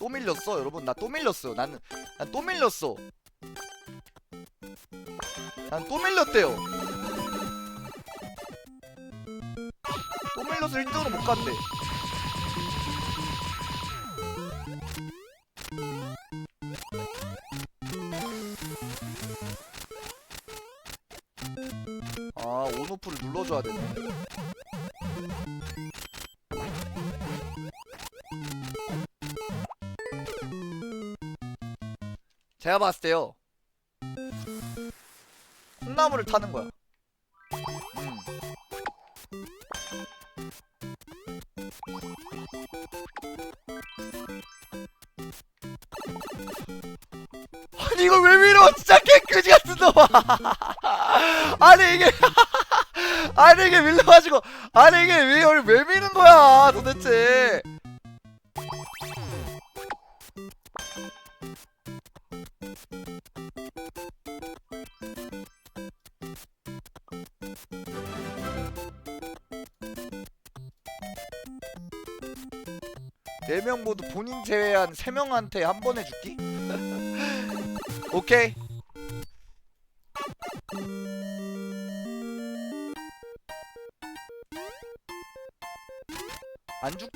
또 밀렸어 여러분. 나 또 밀렸어. 나는 난 또 밀렸어. 난 또 밀렸대요. 또 밀려서 1등으로 못 간대. 아 온오프를 눌러줘야 되네 제가 봤을 때요. 콩나물을 타는 거야. 음. 아니 이걸 왜 밀어? 진짜 개끄지 같은 놈아. 아니 이게 아니 이게 밀려가지고 아니 이게 왜 왜 미는 거야 도대체 네명 모두 본인 제외한 세 명한테 한 번 해 줄기? 오케이. 안 죽?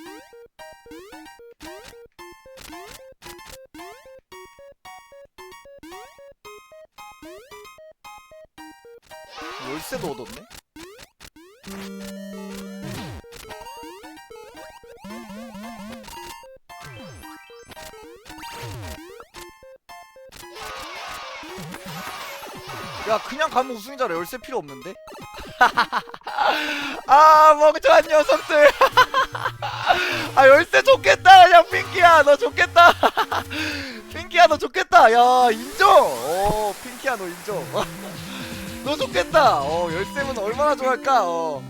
월세도 얻었네? 야 그냥 가면 우승이잖아. 열쇠 필요 없는데? 아 멍청한 녀석들. 아 열쇠 좋겠다. 그냥 핑키야 너 좋겠다. 핑키야 너 좋겠다. 야 인정. 어 핑키야 너 인정 너 좋겠다. 어 열쇠면 얼마나 좋아할까? 어